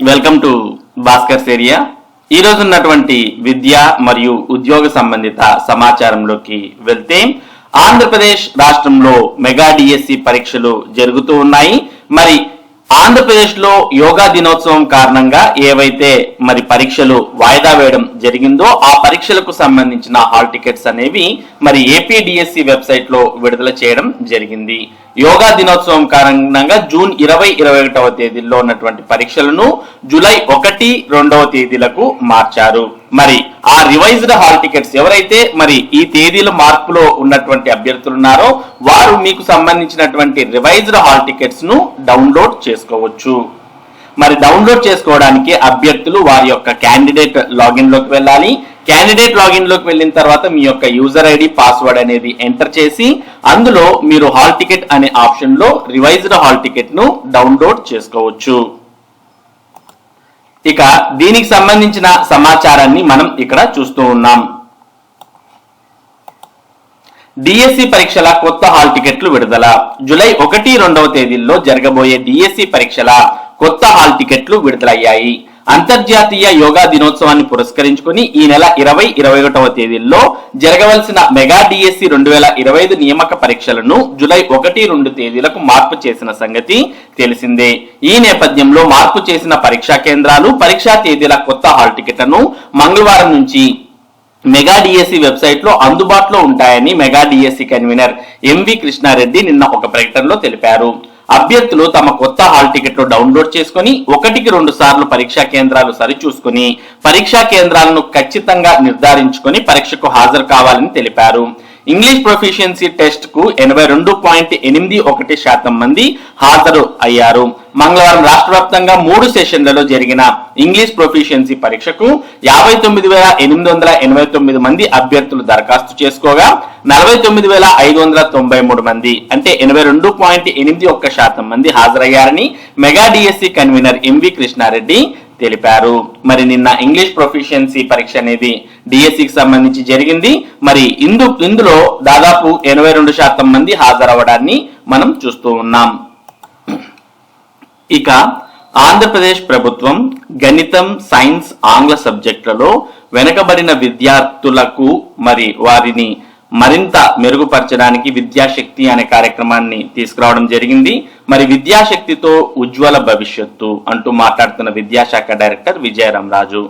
Welcome to Bhaskar's area ఈరోజు ఉన్నటువంటి విద్య మరియు ఉద్యోగ సంబంధిత సమాచారంలోకి వెళ్తే ఆంధ్రప్రదేశ్ రాష్ట్రంలో మెగా డిఎస్సి పరీక్షలు జరుగుతూ ఉన్నాయి. మరి ఆంధ్రప్రదేశ్లో యోగా దినోత్సవం కారణంగా ఏవైతే మరి పరీక్షలు వాయిదా వేయడం జరిగిందో ఆ పరీక్షలకు సంబంధించిన హాల్ టికెట్స్ అనేవి మరి ఏపీడిఎస్సి వెబ్సైట్లో విడుదల చేయడం జరిగింది. యోగా దినోత్సవం కారణంగా జూన్ ఇరవై ఇరవై ఒకటవ తేదీల్లో ఉన్నటువంటి పరీక్షలను జూలై ఒకటి రెండవ తేదీలకు మార్చారు. మరి ఆ రివైజ్డ్ హాల్ టికెట్స్ ఎవరైతే మరి ఈ తేదీల మార్పులో ఉన్నటువంటి అభ్యర్థులు ఉన్నారో వారు మీకు సంబంధించినటువంటి రివైజ్డ్ హాల్ టికెట్స్ను డౌన్లోడ్ చేసుకోవచ్చు. మరి డౌన్లోడ్ చేసుకోవడానికి అభ్యర్థులు వారి యొక్క క్యాండిడేట్ లాగిన్లోకి వెళ్ళాలి. క్యాండిడేట్ లాగిన్లోకి వెళ్ళిన తర్వాత మీ యొక్క యూజర్ ఐడి పాస్వర్డ్ అనేది ఎంటర్ చేసి అందులో మీరు హాల్ టికెట్ అనే ఆప్షన్లో రివైజ్డ్ హాల్ టికెట్ను డౌన్లోడ్ చేసుకోవచ్చు. ఇక దీనికి సంబంధించిన సమాచారాన్ని మనం ఇక్కడ చూస్తూ ఉన్నాం. డిఎస్సి పరీక్షల కొత్త హాల్ టికెట్లు విడుదల. జూలై ఒకటి రెండవ తేదీల్లో జరగబోయే డిఎస్సి పరీక్షల కొత్త హాల్ టికెట్లు విడుదలయ్యాయి. అంతర్జాతీయ యోగా దినోత్సవాన్ని పురస్కరించుకుని ఈ నెల ఇరవై ఇరవై ఒకటవ తేదీల్లో జరగవలసిన మెగా డిఎస్సి రెండు వేల ఇరవై ఐదు నియామక పరీక్షలను జూలై ఒకటి రెండు తేదీలకు మార్పు చేసిన సంగతి తెలిసిందే. ఈ నేపథ్యంలో మార్పు చేసిన పరీక్షా కేంద్రాలు పరీక్షా తేదీల కొత్త హాల్ టికెట్లను మంగళవారం నుంచి మెగా డిఎస్సి వెబ్సైట్లో అందుబాటులో ఉంటాయని mega DSC convener MV Krishnareddy నిన్న ఒక ప్రకటనలో తెలిపారు. అభ్యర్థులు తమ కొత్త హాల్ టికెట్లు డౌన్లోడ్ చేసుకుని ఒకటికి రెండు సార్లు పరీక్షా కేంద్రాలు సరిచూసుకుని పరీక్షా కేంద్రాలను ఖచ్చితంగా నిర్ధారించుకొని పరీక్షకు హాజరు కావాలని తెలిపారు. ఇంగ్లీష్ ప్రొఫిషియన్సీ టెస్ట్కు ఎనభై రెండు పాయింట్ ఎనిమిది ఒకటి శాతం మంది హాజరు అయ్యారు. మంగళవారం రాష్ట్ర వ్యాప్తంగా మూడు సెషన్లలో జరిగిన ఇంగ్లీష్ ప్రొఫిషియన్సీ పరీక్షకు యాభై తొమ్మిది వేల ఎనిమిది వందల ఎనభై తొమ్మిది మంది అభ్యర్థులు దరఖాస్తు చేసుకోగా నలభై తొమ్మిది వేల ఐదు వందల తొంభై మూడు మంది అంటే ఎనభై రెండు పాయింట్ ఎనిమిది ఒక్క శాతం మంది హాజరయ్యారని mega DSC convener MV Krishnareddy తెలిపారు. మరి నిన్న ఇంగ్లీష్ ప్రొఫిషియన్సీ పరీక్ష అనేది డిఎస్సికి సంబంధించి జరిగింది. మరి ఇందు ఇందులో దాదాపు ఎనభై రెండు శాతం మంది హాజరవ్వడాన్ని మనం చూస్తూ ఉన్నాం. ఇక ఆంధ్రప్రదేశ్ ప్రభుత్వం గణితం సైన్స్ ఆంగ్ల సబ్జెక్టులలో వెనకబడిన విద్యార్థులకు మరి వారిని మరింత మెరుగుపరచడానికి విద్యాశక్తి అనే కార్యక్రమాన్ని తీసుకురావడం జరిగింది. మరి విద్యాశక్తితో ఉజ్వల భవిష్యత్తు అంటూ మాట్లాడుతున్న విద్యాశాఖ డైరెక్టర్ విజయరాం రాజు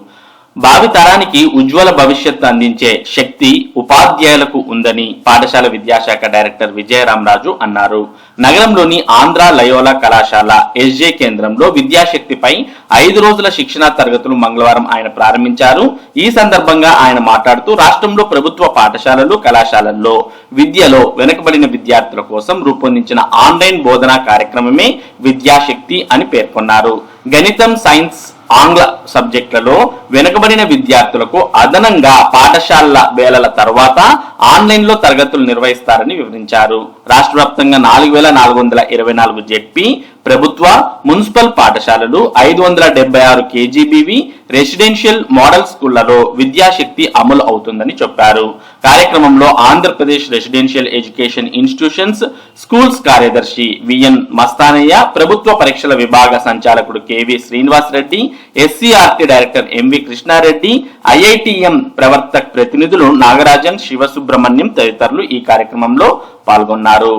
భావి తరానికి ఉజ్వల భవిష్యత్తు అందించే శక్తి ఉపాధ్యాయులకు ఉందని పాఠశాల విద్యాశాఖ డైరెక్టర్ విజయరామరాజు అన్నారు. నగరంలోని ఆంధ్ర లయోలా కళాశాల ఎస్జే కేంద్రంలో విద్యాశక్తిపై ఐదు రోజుల శిక్షణా తరగతులు మంగళవారం ఆయన ప్రారంభించారు. ఈ సందర్భంగా ఆయన మాట్లాడుతూ రాష్ట్రంలో ప్రభుత్వ పాఠశాలలు కళాశాలల్లో విద్యలో వెనుకబడిన విద్యార్థుల కోసం రూపొందించిన ఆన్లైన్ బోధనా కార్యక్రమమే విద్యాశక్తి అని పేర్కొన్నారు. గణితం సైన్స్ ఆంగ్ల సబ్జెక్టులలో వెనుకబడిన విద్యార్థులకు అదనంగా పాఠశాలల వేళల తర్వాత ఆన్లైన్లో తరగతులు నిర్వహిస్తారని వివరించారు. రాష్ట్ర వ్యాప్తంగా నాలుగు వేల నాలుగు వందల ఇరవై నాలుగు జెడ్పీ ప్రభుత్వ మున్సిపల్ పాఠశాలలు ఐదు వందల డెబ్బై ఆరు కేజీబీవి రెసిడెన్షియల్ మోడల్ స్కూళ్ళలో విద్యాశక్తి అమలు అవుతుందని చెప్పారు. కార్యక్రమంలో Andhra Pradesh residential education institutions schools కార్యదర్శి విఎన్ మస్తానయ్య ప్రభుత్వ పరీక్షల విభాగ సంచాలకుడు KV Srinivas Reddy SCRT director MV Krishnareddy IITM ప్రవర్తక ప్రతినిధులు నాగరాజన్ సుబ్రహ్మణ్యం తదితరులు ఈ కార్యక్రమంలో పాల్గొన్నారు.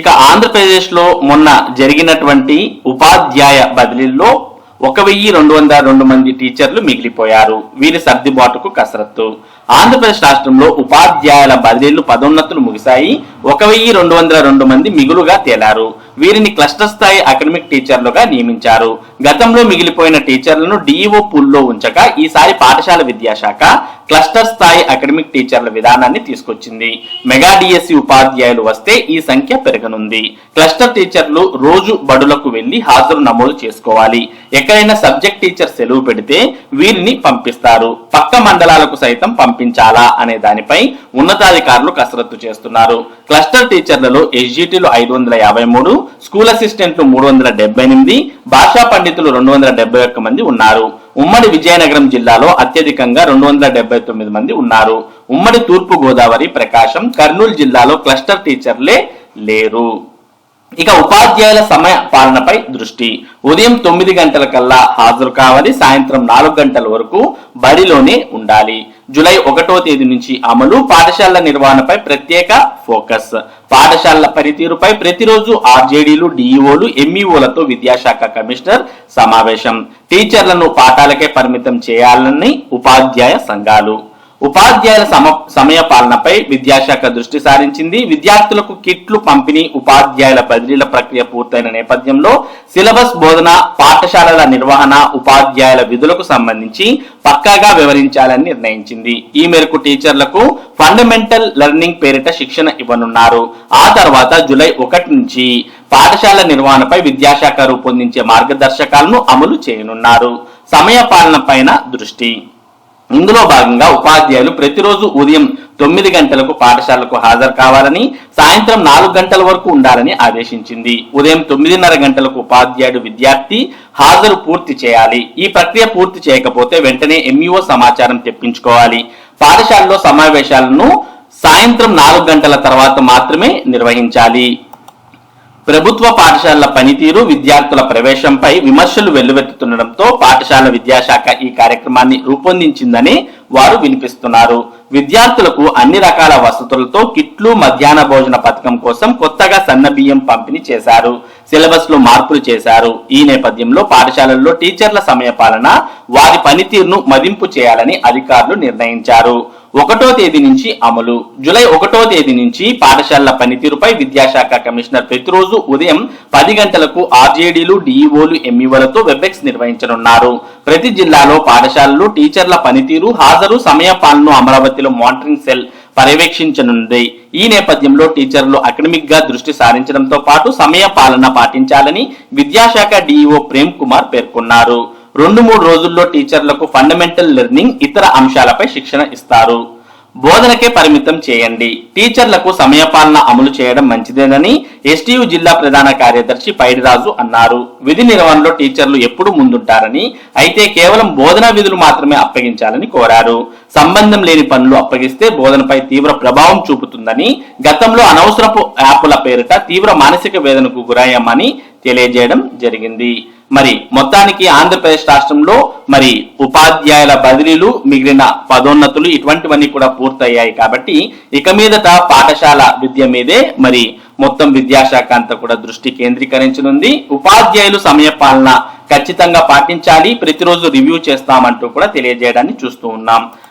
ఇక ఆంధ్రప్రదేశ్లో మొన్న జరిగినటువంటి ఉపాధ్యాయ బదిలీల్లో ఒక వెయ్యి రెండు వందల రెండు మంది టీచర్లు మిగిలిపోయారు. వీరి సర్దుబాటుకు కసరత్తు. ఆంధ్రప్రదేశ్ రాష్ట్రంలో ఉపాధ్యాయుల బదిలీలు పదోన్నతులు ముగిశాయి. ఒక వెయ్యి రెండు వందల రెండు మంది మిగులుగా తేలారు. వీరిని క్లస్టర్ స్థాయి అకాడమిక్ టీచర్లుగా నియమించారు. గతంలో మిగిలిపోయిన టీచర్లను డిఈఓ పూల్లో ఉంచక ఈసారి పాఠశాల విద్యాశాఖ క్లస్టర్ స్థాయి అకాడమిక్ టీచర్ల విధానాన్ని తీసుకొచ్చింది. మెగా డిఎస్సి ఉపాధ్యాయులు వస్తే ఈ సంఖ్య పెరగనుంది. క్లస్టర్ టీచర్లు రోజు బడులకు వెళ్ళి హాజరు నమోదు చేసుకోవాలి. ఎక్కడైనా సబ్జెక్ట్ టీచర్ సెలవు పెడితే వీరిని పంపిస్తారు. పక్క మండలాలకు సైతం పంపించాలా అనే దానిపై ఉన్నతాధికారులు కసరత్తు చేస్తున్నారు. క్లస్టర్ టీచర్లలో ఎస్జిటిలు ఐదు వందల యాభై మూడు స్కూల్ అసిస్టెంట్లు మూడు వందల డెబ్బై ఎనిమిది భాషా పండితులు రెండు వందల డెబ్బై ఒక్క మంది ఉన్నారు. ఉమ్మడి విజయనగరం జిల్లాలో అత్యధికంగా రెండు వందల డెబ్బై తొమ్మిది మంది ఉన్నారు. ఉమ్మడి తూర్పు గోదావరి ప్రకాశం కర్నూలు జిల్లాలో క్లస్టర్ టీచర్లే లేరు. ఇక ఉపాధ్యాయుల సమయ పాలనపై దృష్టి. ఉదయం తొమ్మిది గంటల కల్లా హాజరు కావాలి సాయంత్రం నాలుగు గంటల వరకు బడిలోనే ఉండాలి. జూలై ఒకటో తేదీ నుంచి అమలు. పాఠశాలల నిర్వహణపై ప్రత్యేక ఫోకస్. పాఠశాలల పనితీరుపై ప్రతిరోజు ఆర్జేడీలు డిఈఓలు ఎంఈఓలతో విద్యాశాఖ కమిషనర్ సమావేశం. టీచర్లను పాఠాలకే పరిమితం చేయాలని ఉపాధ్యాయ సంఘాలు. ఉపాధ్యాయుల సమ సమయ పాలనపై విద్యాశాఖ దృష్టి సారించింది. విద్యార్థులకు కిట్లు పంపిణీ ఉపాధ్యాయుల బదిలీల ప్రక్రియ పూర్తయిన నేపథ్యంలో సిలబస్ బోధన పాఠశాలల నిర్వహణ ఉపాధ్యాయుల విధులకు సంబంధించి పక్కాగా వివరించాలని నిర్ణయించింది. ఈ మేరకు టీచర్లకు ఫండమెంటల్ లెర్నింగ్ పేరిట శిక్షణ ఇవ్వనున్నారు. ఆ తర్వాత జూలై ఒకటి నుంచి పాఠశాల నిర్వహణపై విద్యాశాఖ రూపొందించే మార్గదర్శకాలను అమలు చేయనున్నారు. సమయ పాలన పైన దృష్టి. ఇందులో భాగంగా ఉపాధ్యాయులు ప్రతిరోజు ఉదయం తొమ్మిది గంటలకు పాఠశాలకు హాజరు కావాలని సాయంత్రం నాలుగు గంటల వరకు ఉండాలని ఆదేశించింది. ఉదయం తొమ్మిదిన్నర గంటలకు ఉపాధ్యాయుడు విద్యార్థి హాజరు పూర్తి చేయాలి. ఈ ప్రక్రియ పూర్తి చేయకపోతే వెంటనే ఎంఈఓ సమాచారం తెప్పించుకోవాలి. పాఠశాలలో సమావేశాలను సాయంత్రం నాలుగు గంటల తర్వాత మాత్రమే నిర్వహించాలి. ప్రభుత్వ పాఠశాలల పనితీరు విద్యార్థుల ప్రవేశంపై విమర్శలు వెల్లువెత్తుతుండటంతో పాఠశాల విద్యాశాఖ ఈ కార్యక్రమాన్ని రూపొందించిందని వారు వినిపిస్తున్నారు. విద్యార్థులకు అన్ని రకాల వసతులతో కిట్లు మధ్యాహ్న భోజన పథకం కోసం కొత్తగా సన్న బియ్యం పంపిణీ చేశారు. సిలబస్లో మార్పులు చేశారు. ఈ నేపథ్యంలో పాఠశాలల్లో టీచర్ల సమయపాలన వారి పనితీరును మదింపు చేయాలని అధికారులు నిర్ణయించారు. ఒకటో తేదీ నుంచి అమలు. జూలై ఒకటో తేదీ నుంచి పాఠశాలల పనితీరుపై విద్యాశాఖ కమిషనర్ ప్రతిరోజు ఉదయం పది గంటలకు ఆర్జేడీలు డిఈఓలు ఎంఈఓలతో వెబ్ఎక్స్ నిర్వహించనున్నారు. ప్రతి జిల్లాలో పాఠశాలలు టీచర్ల పనితీరు హాజరు సమయ పాలన అమరావతిలో మానిటరింగ్ సెల్ పర్యవేక్షించనుంది. ఈ నేపథ్యంలో టీచర్లు అకడమిక్గా దృష్టి సారించడంతో పాటు సమయ పాలన పాటించాలని విద్యాశాఖ డిఈఓ ప్రేమ్ కుమార్ పేర్కొన్నారు. రెండు మూడు రోజుల్లో టీచర్లకు ఫండమెంటల్ లెర్నింగ్ ఇతర అంశాలపై శిక్షణ ఇస్తారు. బోధనకే పరిమితం చేయండి. టీచర్లకు సమయపాలన అమలు చేయడం మంచిదేనని ఎస్టీయు జిల్లా ప్రధాన కార్యదర్శి పైడిరాజు అన్నారు. విధి నిర్వహణలో టీచర్లు ఎప్పుడు ముందుంటారని అయితే కేవలం బోధనా విధులు మాత్రమే అప్పగించాలని కోరారు. సంబంధం లేని పనులు అప్పగిస్తే బోధనపై తీవ్ర ప్రభావం చూపుతుందని గతంలో అనవసరపు యాప్ల పేరిట తీవ్ర మానసిక వేదనకు గురయ్యామని తెలియజేయడం జరిగింది. మరి మొత్తానికి ఆంధ్రప్రదేశ్ రాష్ట్రంలో మరి ఉపాధ్యాయుల బదిలీలు మిగిలిన పదోన్నతులు ఇటువంటివన్నీ కూడా పూర్తయ్యాయి కాబట్టి ఇక మీదట పాఠశాల విద్య మీదే మరి మొత్తం విద్యాశాఖ అంతా కూడా దృష్టి కేంద్రీకరించనుంది. ఉపాధ్యాయులు సమయ పాలన ఖచ్చితంగా పాటించాలి ప్రతిరోజు రివ్యూ చేస్తామంటూ కూడా తెలియజేయడాన్ని చూస్తూ ఉన్నాం.